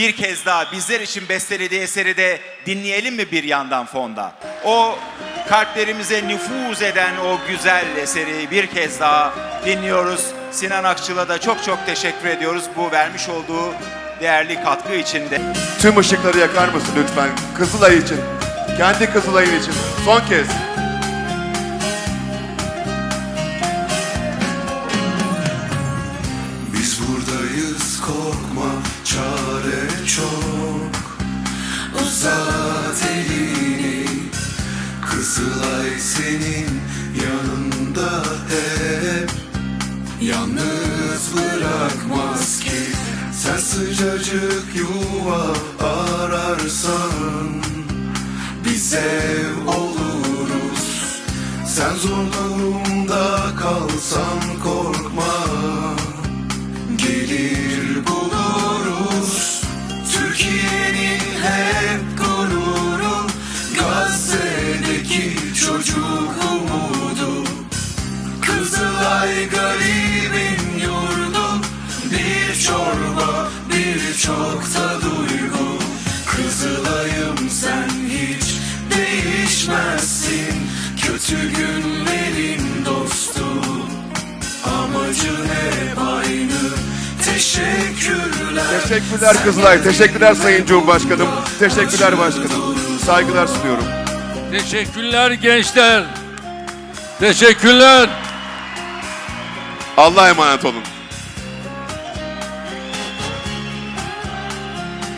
bir kez daha bizler için bestelediği eseri de dinleyelim mi bir yandan fonda? O kalplerimize nüfuz eden o güzel eseri bir kez daha dinliyoruz. Sinan Akçıl'a da çok çok teşekkür ediyoruz bu vermiş olduğu değerli katkı için de. Tüm ışıkları yakar mısın lütfen? Kızılay için. Kendi Kızılay'ın için. Son kez. Biz buradayız korkma çare çok Uzat elini. Kızılay senin yanında hep. Yalnız bırakmaz ki. Sen sıcacık yuva ararsan Biz ev oluruz. Sen zor durumda kalsan Gazze'deki çocuk umudu Kızılay garibin yurdu Bir çorba birçok da duygu Kızılay'ım sen hiç değişmezsin Kötü günlerin dostu Amacın hep aynı Teşekkürler Teşekkürler Kızılay. Teşekkürler Sayın Cumhurbaşkanım. Teşekkürler başkanım. Saygılar sunuyorum. Teşekkürler gençler. Teşekkürler. Allah'a emanet olun.